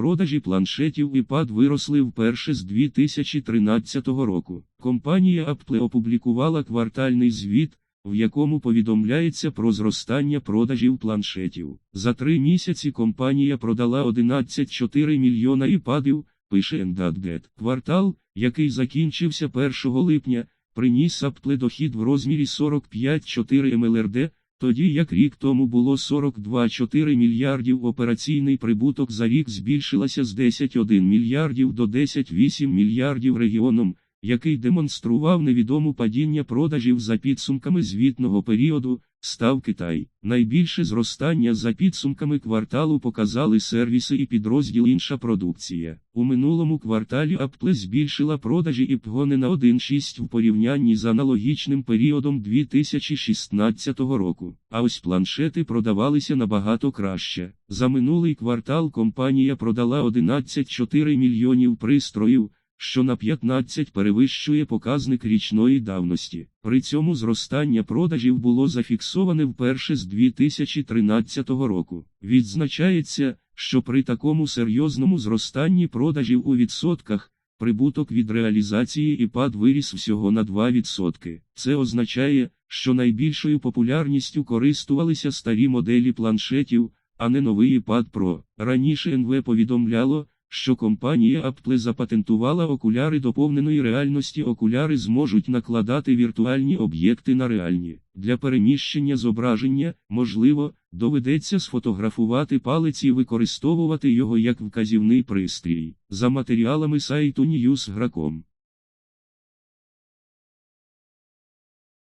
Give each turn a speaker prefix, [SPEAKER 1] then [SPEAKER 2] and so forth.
[SPEAKER 1] Продажі планшетів iPad виросли вперше з 2013 року. Компанія Apple опублікувала квартальний звіт, в якому повідомляється про зростання продажів планшетів. За три місяці компанія продала 11,4 мільйона iPadів, пише Endadget. Квартал, який закінчився 1 липня, приніс Apple дохід в розмірі 45,4 МЛРД, тоді як рік тому було 42,4 мільярдів операційний прибуток за рік збільшилася з 10,1 мільярдів до 10,8 мільярдів регіоном, який демонстрував невідому падіння продажів за підсумками звітного періоду, став Китай. Найбільше зростання за підсумками кварталу показали сервіси і підрозділ інша продукція. У минулому кварталі Apple збільшила продажі і пгони на 1,6 в порівнянні з аналогічним періодом 2016 року. А ось планшети продавалися набагато краще. За минулий квартал компанія продала 11,4 мільйонів пристроїв що на 15 перевищує показник річної давності. При цьому зростання продажів було зафіксоване вперше з 2013 року. Відзначається, що при такому серйозному зростанні продажів у відсотках, прибуток від реалізації iPad виріс всього на 2%. Це означає, що найбільшою популярністю користувалися старі моделі планшетів, а не новий iPad Pro. Раніше НВ повідомляло, що компанія Apple запатентувала окуляри доповненої реальності. Окуляри зможуть накладати віртуальні об'єкти на реальні. Для переміщення зображення, можливо, доведеться сфотографувати палець і використовувати його як вказівний пристрій. За матеріалами сайту Newsgrakом.